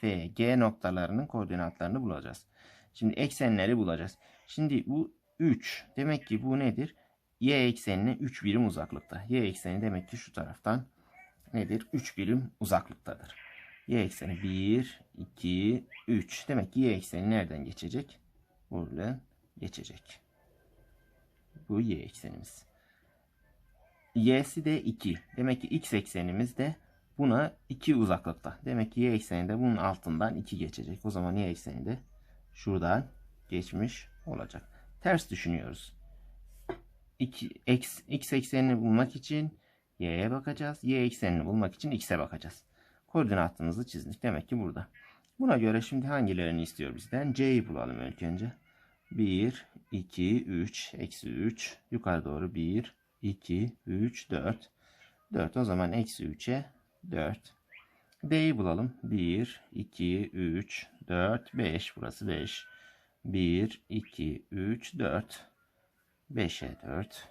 F, G noktalarının koordinatlarını bulacağız. Şimdi eksenleri bulacağız. Şimdi bu 3. Demek ki bu nedir? Y eksenine 3 birim uzaklıkta. Y ekseni demek ki şu taraftan nedir? 3 birim uzaklıktadır. Y ekseni 1, 2, 3. Demek ki y ekseni nereden geçecek? Buradan geçecek. Bu y eksenimiz. Y'si de 2. Demek ki x eksenimiz de buna 2 uzaklıkta. Demek ki y ekseni de bunun altından 2 geçecek. O zaman y ekseni de şuradan geçmiş olacak. Ters düşünüyoruz. 2, x, x eksenini bulmak için y'ye bakacağız. Y eksenini bulmak için x'e bakacağız. Koordinatımızı çizdik. Demek ki burada. Buna göre şimdi hangilerini istiyor bizden? C'yi bulalım ilk önce. 1, 2, 3, eksi 3. Yukarı doğru 1, 2, 3, 4. 4 o zaman eksi 3'e 4. D'yi bulalım. 1, 2, 3, 4, 5. Burası 5. 1, 2, 3, 4. 5'e 4.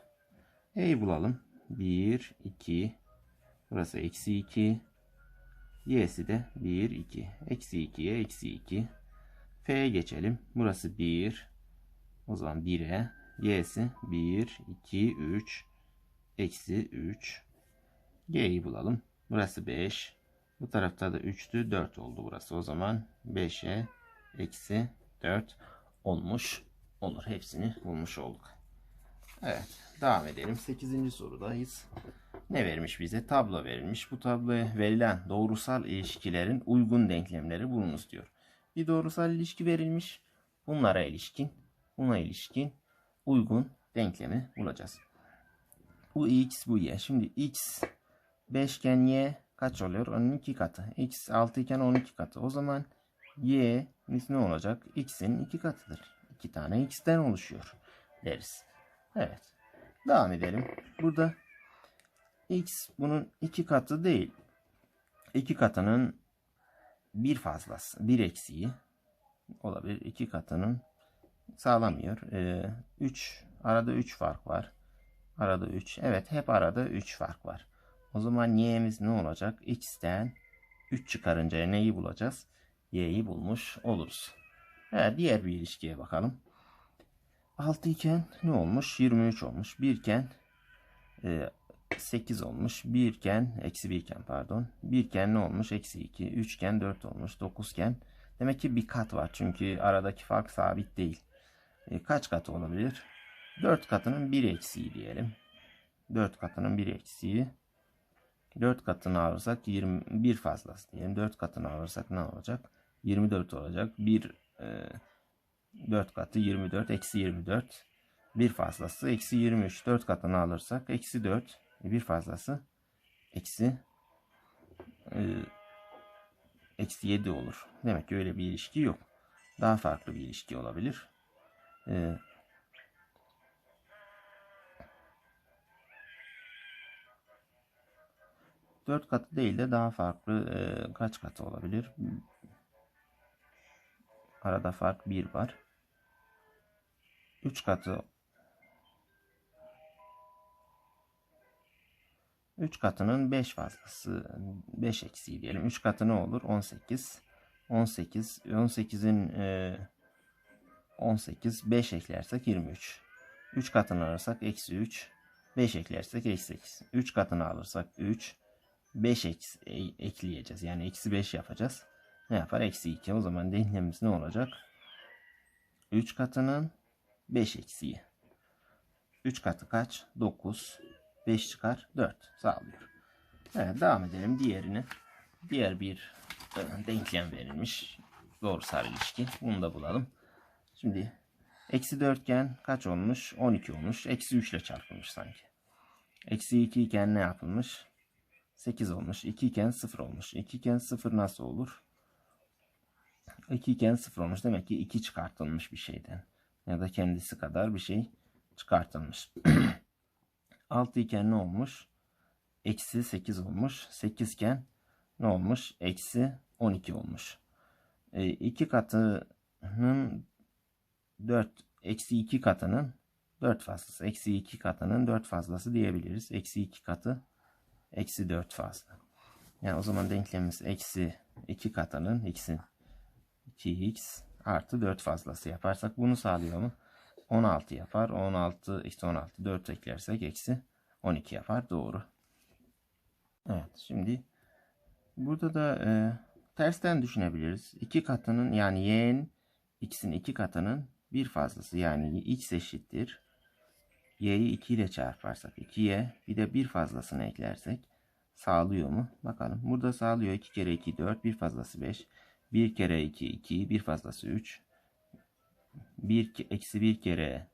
E'yi bulalım. 1, 2. Burası eksi 2. Y'si de 1, 2. Eksi 2'ye eksi 2. F'ye geçelim. Burası 1. O zaman 1'e. Y'si 1, 2, 3. Eksi 3. G'yi bulalım. Burası 5. Bu tarafta da 3'tü. 4 oldu burası. O zaman 5'e eksi 4 olmuş olur. Hepsini bulmuş olduk. Evet. Devam edelim. 8. sorudayız. Ne vermiş bize? Tablo verilmiş. Bu tabloya verilen doğrusal ilişkilerin uygun denklemleri bulunuz diyor. Bir doğrusal ilişki verilmiş. Bunlara ilişkin, buna ilişkin uygun denklemi bulacağız. Bu x, bu y. Şimdi x 5 iken y kaç oluyor? Onun 2 katı. x 6 iken 12 katı. O zaman y ne olacak? x'in 2 katıdır. 2 tane x'ten oluşuyor deriz. Evet. Devam edelim. Burada x bunun 2 katı değil. 2 katının bir fazlası, bir eksiği olabilir. 2 katının sağlamıyor. 3 ee, arada 3 fark var. Arada 3. Evet hep arada 3 fark var. O zaman y'miz ne olacak? x'ten 3 çıkarınca neyi bulacağız? y'yi bulmuş oluruz. Evet, diğer bir ilişkiye bakalım. 6 iken ne olmuş? 23 olmuş. 1 iken e, 8 olmuş. 1 iken eksi 1 iken pardon. 1 iken ne olmuş? Eksi 2. 3 iken 4 olmuş. 9 iken demek ki bir kat var. Çünkü aradaki fark sabit değil. E, kaç katı olabilir? 4 katının 1 eksiği diyelim. 4 katının 1 eksiği. 4 katını alırsak 21 fazlası diyelim. 4 katını alırsak ne olacak? 24 olacak. 1 e, 4 katı 24 eksi 24. Bir fazlası eksi 23. 4 katını alırsak eksi 4. Bir fazlası eksi e, eksi 7 olur. Demek ki öyle bir ilişki yok. Daha farklı bir ilişki olabilir. E, dört katı değil de daha farklı e, kaç katı olabilir? Arada fark 1 var. 3 katı 3 katının 5 fazlası 5 eksiği diyelim. 3 katı ne olur? 18. 18 18'in e, 18 5 eklersek 23. 3 katını alırsak eksi 3. 5 eklersek eksi 8. 3 katını alırsak 3. 5 eksi, e, ekleyeceğiz. Yani eksi 5 yapacağız. Ne yapar? Eksi 2. O zaman denklemimiz ne olacak? 3 katının 5 eksiği. 3 katı kaç? 9. 5 çıkar 4 sağlıyor. Evet devam edelim diğerini. Diğer bir e, denklem verilmiş. Doğrusal ilişki. Bunu da bulalım. Şimdi eksi 4 iken kaç olmuş? 12 olmuş. Eksi 3 ile çarpılmış sanki. Eksi 2 iken ne yapılmış? 8 olmuş. 2 iken 0 olmuş. 2 iken 0 nasıl olur? 2 iken 0 olmuş. Demek ki 2 çıkartılmış bir şeyden ya da kendisi kadar bir şey çıkartılmış. 6 iken ne olmuş? Eksi 8 olmuş. 8 iken ne olmuş? Eksi 12 olmuş. E, 2 katının 4 eksi 2 katının 4 fazlası. Eksi 2 katının 4 fazlası diyebiliriz. Eksi 2 katı eksi 4 fazla. Yani o zaman denklemimiz eksi 2 katının x'in 2x artı 4 fazlası yaparsak bunu sağlıyor mu? 16 yapar. 16 işte 16 4 eklersek eksi 12 yapar. Doğru. Evet şimdi burada da e, tersten düşünebiliriz. 2 katının yani y'nin x'in 2 katının bir fazlası yani x eşittir. Y'yi 2 ile çarparsak 2y bir de bir fazlasını eklersek sağlıyor mu? Bakalım. Burada sağlıyor. 2 kere 2 4 bir fazlası 5. 1 kere 2 2 bir fazlası 3. 1 eksi 1 kere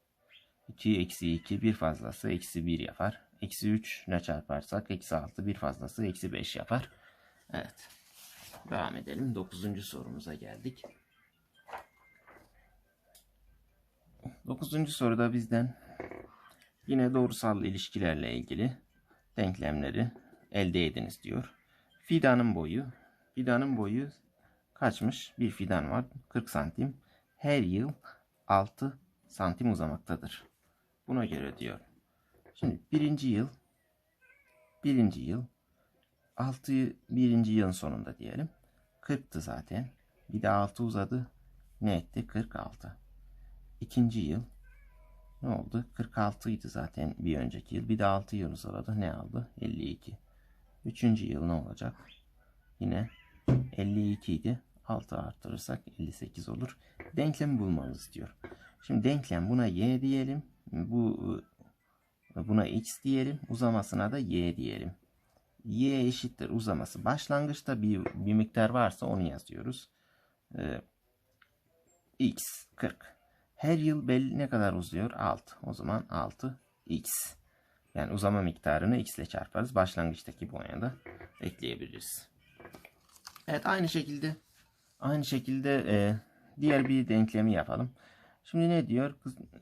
2 eksi 2 bir fazlası eksi 1 yapar. Eksi 3 ne çarparsak eksi 6 bir fazlası eksi 5 yapar. Evet. Devam edelim. 9. sorumuza geldik. 9. soruda bizden yine doğrusal ilişkilerle ilgili denklemleri elde ediniz diyor. Fidanın boyu. Fidanın boyu kaçmış? Bir fidan var. 40 santim. Her yıl 6 santim uzamaktadır. Buna göre diyor. Şimdi birinci yıl birinci yıl 6 birinci yılın sonunda diyelim. 40'tı zaten. Bir de 6 uzadı. Ne etti? 46. İkinci yıl ne oldu? 46 idi zaten bir önceki yıl. Bir de 6 yıl uzadı. Ne aldı? 52. Üçüncü yıl ne olacak? Yine 52 idi. 6 arttırırsak 58 olur. Denklemi bulmamız istiyor. Şimdi denklem buna y diyelim. Bu buna x diyelim. Uzamasına da y diyelim. y eşittir uzaması. Başlangıçta bir, bir miktar varsa onu yazıyoruz. Ee, x 40. Her yıl belli ne kadar uzuyor? 6. O zaman 6 x. Yani uzama miktarını x ile çarparız. Başlangıçtaki boyuna da ekleyebiliriz. Evet aynı şekilde aynı şekilde e, diğer bir denklemi yapalım. Şimdi ne diyor?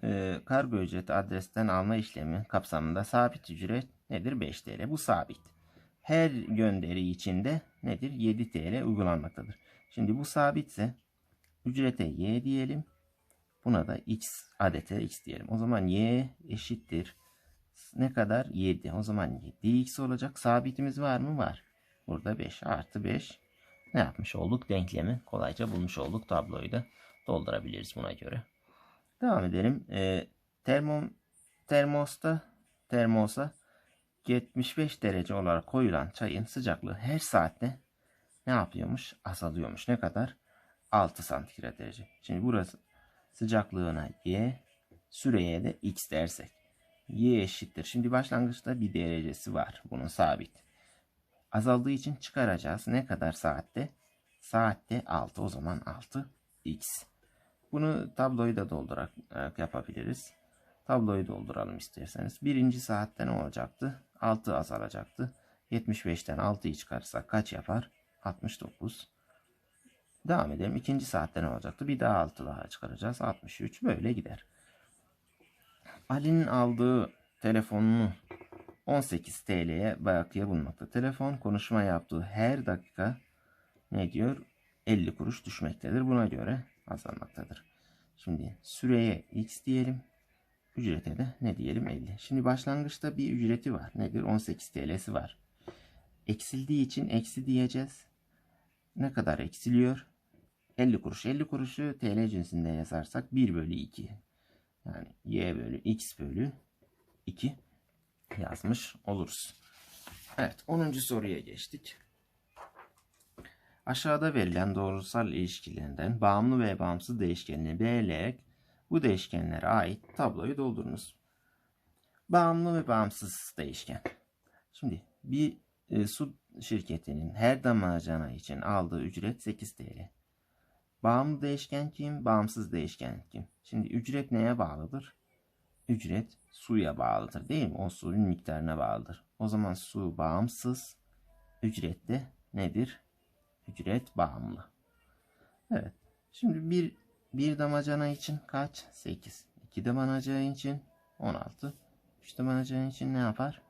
E, kargo ücreti adresten alma işlemi kapsamında sabit ücret nedir? 5 TL. Bu sabit. Her gönderi içinde nedir? 7 TL uygulanmaktadır. Şimdi bu sabitse ücrete y diyelim. Buna da x adete x diyelim. O zaman y eşittir. Ne kadar? 7. O zaman 7x olacak. Sabitimiz var mı? Var. Burada 5 artı 5 ne yapmış olduk? Denklemi kolayca bulmuş olduk. Tabloyu da doldurabiliriz buna göre. Devam edelim. E, termom, termosta termosa 75 derece olarak koyulan çayın sıcaklığı her saatte ne yapıyormuş? Azalıyormuş. Ne kadar? 6 santigrat derece. Şimdi burası sıcaklığına y, süreye de x dersek. y eşittir. Şimdi başlangıçta bir derecesi var. Bunun sabit. Azaldığı için çıkaracağız. Ne kadar saatte? Saatte 6. O zaman 6 x. Bunu tabloyu da doldurarak yapabiliriz. Tabloyu dolduralım isterseniz. Birinci saatte ne olacaktı? 6 azalacaktı. 75'ten 6'yı çıkarırsak kaç yapar? 69. Devam edelim. İkinci saatte ne olacaktı? Bir daha 6 daha çıkaracağız. 63. Böyle gider. Ali'nin aldığı telefonunu 18 TL'ye bakiye bulunmakta. Telefon konuşma yaptığı her dakika ne diyor? 50 kuruş düşmektedir. Buna göre azalmaktadır. Şimdi süreye x diyelim. Ücrete de ne diyelim 50. Şimdi başlangıçta bir ücreti var. Nedir? 18 TL'si var. Eksildiği için eksi diyeceğiz. Ne kadar eksiliyor? 50 kuruş. 50 kuruşu TL cinsinde yazarsak 1 bölü 2. Yani y bölü x bölü 2 yazmış oluruz. Evet 10. soruya geçtik. Aşağıda verilen doğrusal ilişkilerinden bağımlı ve bağımsız değişkenini belirleyerek bu değişkenlere ait tabloyu doldurunuz. Bağımlı ve bağımsız değişken. Şimdi bir e, su şirketinin her damacana için aldığı ücret 8 TL. Bağımlı değişken kim? Bağımsız değişken kim? Şimdi ücret neye bağlıdır? Ücret suya bağlıdır değil mi? O suyun miktarına bağlıdır. O zaman su bağımsız. Ücret de nedir? Ücret bağımlı. Evet. Şimdi bir, bir damacana için kaç? 8. İki damacana için 16. Üç damacana için ne yapar?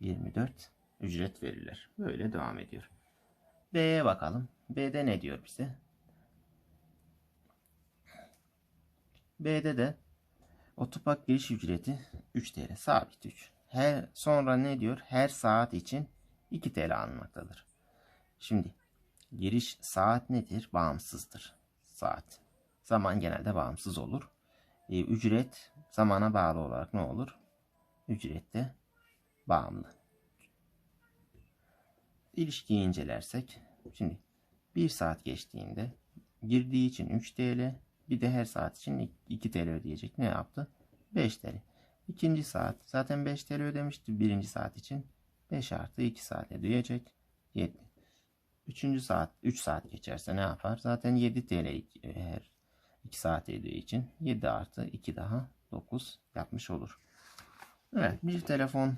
24 ücret verilir. Böyle devam ediyor. B'ye bakalım. B'de ne diyor bize? B'de de otopark giriş ücreti 3 TL sabit 3. Her, sonra ne diyor? Her saat için 2 TL alınmaktadır. Şimdi giriş saat nedir? Bağımsızdır. Saat. Zaman genelde bağımsız olur. E, ücret zamana bağlı olarak ne olur? Ücret de bağımlı. İlişkiyi incelersek şimdi 1 saat geçtiğinde girdiği için 3 TL bir de her saat için 2 TL ödeyecek. Ne yaptı? 5 TL. İkinci saat zaten 5 TL ödemişti birinci saat için. 5 artı 2 saat ödeyecek. 7. Üçüncü saat 3 saat geçerse ne yapar? Zaten 7 TL her 2 saat ödediği için 7 artı 2 daha 9 yapmış olur. Evet bir telefon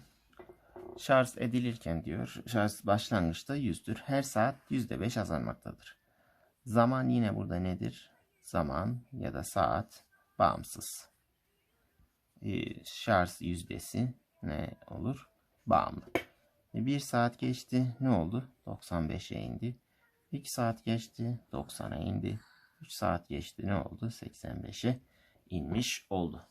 şarj edilirken diyor şarj başlangıçta 100'dür. Her saat %5 azalmaktadır. Zaman yine burada nedir? Zaman ya da saat bağımsız. Ee, şarj yüzdesi ne olur? Bağımlı. E, Bir saat geçti. Ne oldu? 95'e indi. 2 saat geçti. 90'a indi. 3 saat geçti. Ne oldu? 85'e inmiş oldu.